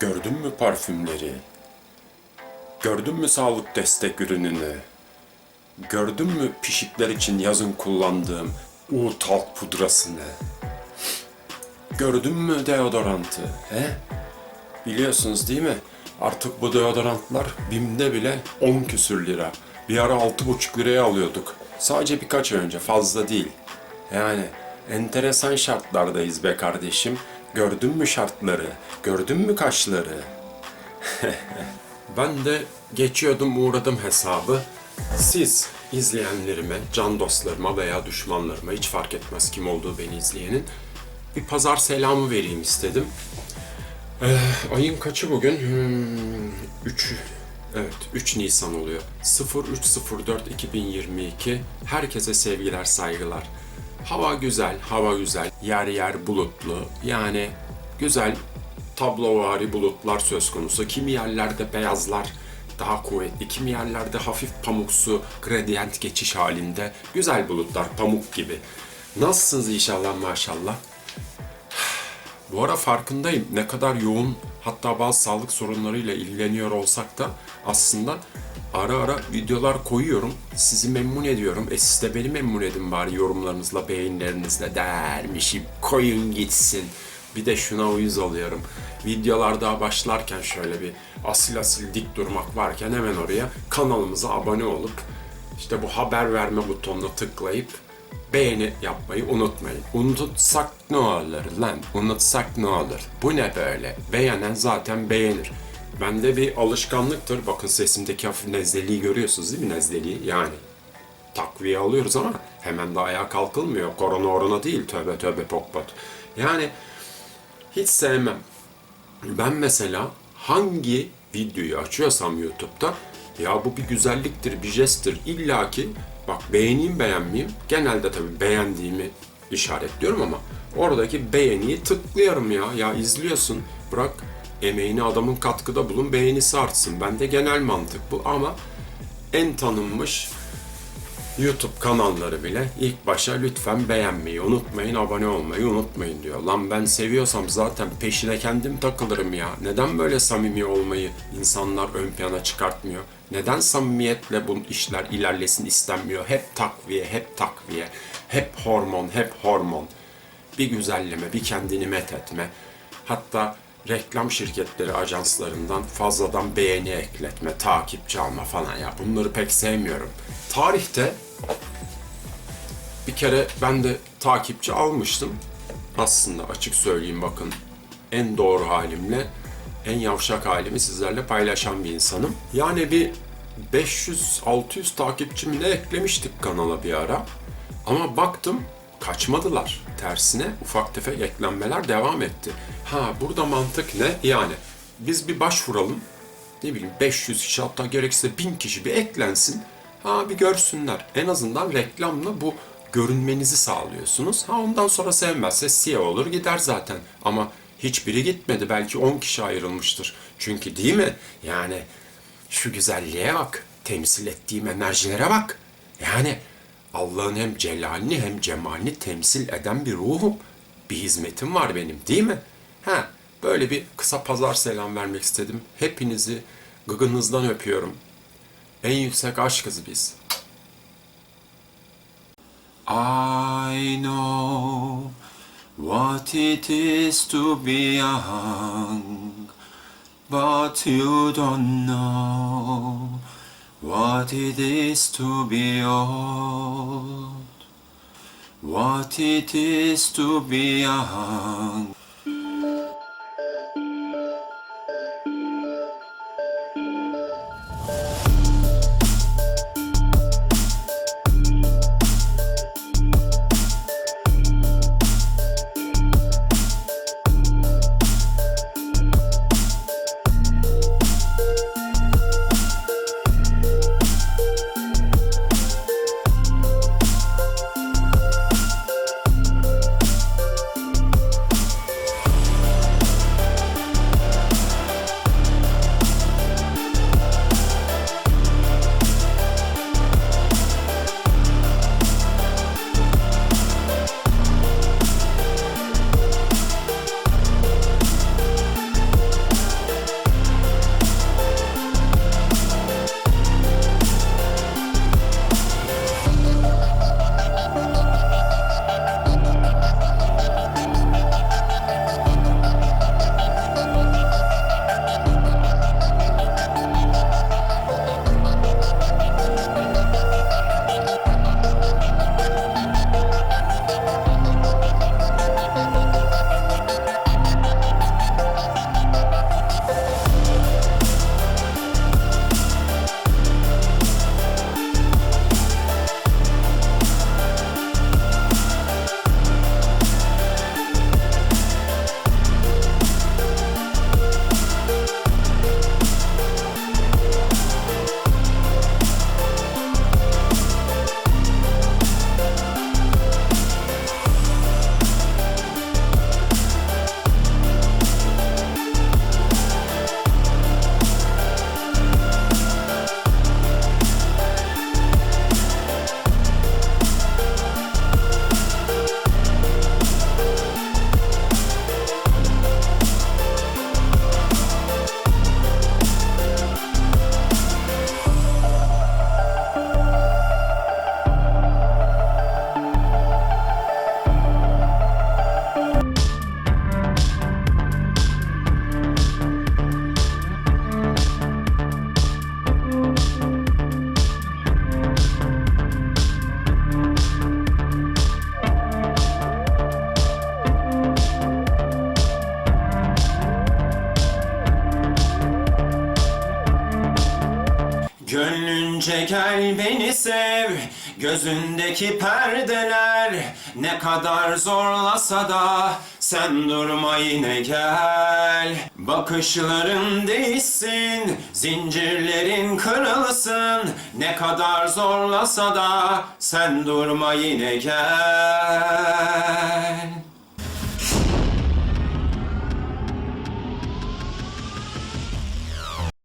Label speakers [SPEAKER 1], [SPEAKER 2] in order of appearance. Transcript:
[SPEAKER 1] Gördün mü parfümleri? Gördün mü sağlık destek ürününü? Gördün mü pişikler için yazın kullandığım uğut alt pudrasını? Gördün mü deodorantı? He? Biliyorsunuz değil mi? Artık bu deodorantlar BİM'de bile 10 küsür lira. Bir ara 6,5 liraya alıyorduk. Sadece birkaç ay önce fazla değil. Yani enteresan şartlardayız be kardeşim. Gördün mü şartları? Gördün mü kaşları? ben de geçiyordum uğradım hesabı. Siz izleyenlerime, can dostlarıma veya düşmanlarıma hiç fark etmez kim olduğu beni izleyenin bir pazar selamı vereyim istedim. Ee, ayın kaçı bugün? Hmm, 3 Evet, 3 Nisan oluyor. 0304-2022. Herkese sevgiler, saygılar. Hava güzel, hava güzel. Yer yer bulutlu. Yani güzel tablovari bulutlar söz konusu. Kimi yerlerde beyazlar daha kuvvetli, kimi yerlerde hafif pamuksu, gradient geçiş halinde. Güzel bulutlar, pamuk gibi. Nasılsınız inşallah maşallah? Bu ara farkındayım ne kadar yoğun hatta bazı sağlık sorunlarıyla ilgileniyor olsak da aslında ara ara videolar koyuyorum. Sizi memnun ediyorum. E siz de beni memnun edin bari yorumlarınızla, beğenilerinizle dermişim. Koyun gitsin. Bir de şuna uyuz oluyorum. Videolar daha başlarken şöyle bir asil asil dik durmak varken hemen oraya kanalımıza abone olup işte bu haber verme butonuna tıklayıp beğeni yapmayı unutmayın. Unutsak ne olur lan? Unutsak ne olur? Bu ne böyle? Beğenen zaten beğenir. Bende bir alışkanlıktır. Bakın sesimdeki hafif nezleliği görüyorsunuz değil mi nezleliği? Yani takviye alıyoruz ama hemen de ayağa kalkılmıyor. Korona orana değil. Tövbe tövbe pokpot. Yani hiç sevmem. Ben mesela hangi videoyu açıyorsam YouTube'da ya bu bir güzelliktir, bir jesttir. İlla ki bak beğeneyim beğenmeyeyim. Genelde tabii beğendiğimi işaretliyorum ama oradaki beğeniyi tıklıyorum ya. Ya izliyorsun. Bırak emeğini adamın katkıda bulun beğenisi artsın. Bende genel mantık bu ama en tanınmış YouTube kanalları bile ilk başa lütfen beğenmeyi unutmayın, abone olmayı unutmayın diyor. Lan ben seviyorsam zaten peşine kendim takılırım ya. Neden böyle samimi olmayı insanlar ön plana çıkartmıyor? Neden samimiyetle bu işler ilerlesin istenmiyor? Hep takviye, hep takviye, hep hormon, hep hormon. Bir güzelleme, bir kendini met etme. Hatta reklam şirketleri ajanslarından fazladan beğeni ekletme, takipçi alma falan ya. Bunları pek sevmiyorum. Tarihte bir kere ben de takipçi almıştım. Aslında açık söyleyeyim bakın en doğru halimle en yavşak halimi sizlerle paylaşan bir insanım. Yani bir 500-600 takipçimi ne eklemiştik kanala bir ara. Ama baktım kaçmadılar. Tersine ufak tefek eklenmeler devam etti. Ha burada mantık ne? Yani biz bir başvuralım. Ne bileyim 500 kişi hatta gerekirse 1000 kişi bir eklensin. Ha bir görsünler. En azından reklamla bu görünmenizi sağlıyorsunuz. Ha ondan sonra sevmezse CEO olur gider zaten. Ama hiçbiri gitmedi. Belki 10 kişi ayrılmıştır. Çünkü değil mi? Yani şu güzelliğe bak. Temsil ettiğim enerjilere bak. Yani Allah'ın hem celalini hem cemalini temsil eden bir ruhum. Bir hizmetim var benim değil mi? Ha, böyle bir kısa pazar selam vermek istedim. Hepinizi gıgınızdan öpüyorum. En yüksek aşkız biz. I know what it is to be young, but you don't know what it is to be old. What it is to be young. Gel beni sev Gözündeki perdeler Ne kadar zorlasa da Sen durma yine gel. Bakışların değişsin Zincirlerin kırılsın Ne kadar zorlasa da Sen durma yine gel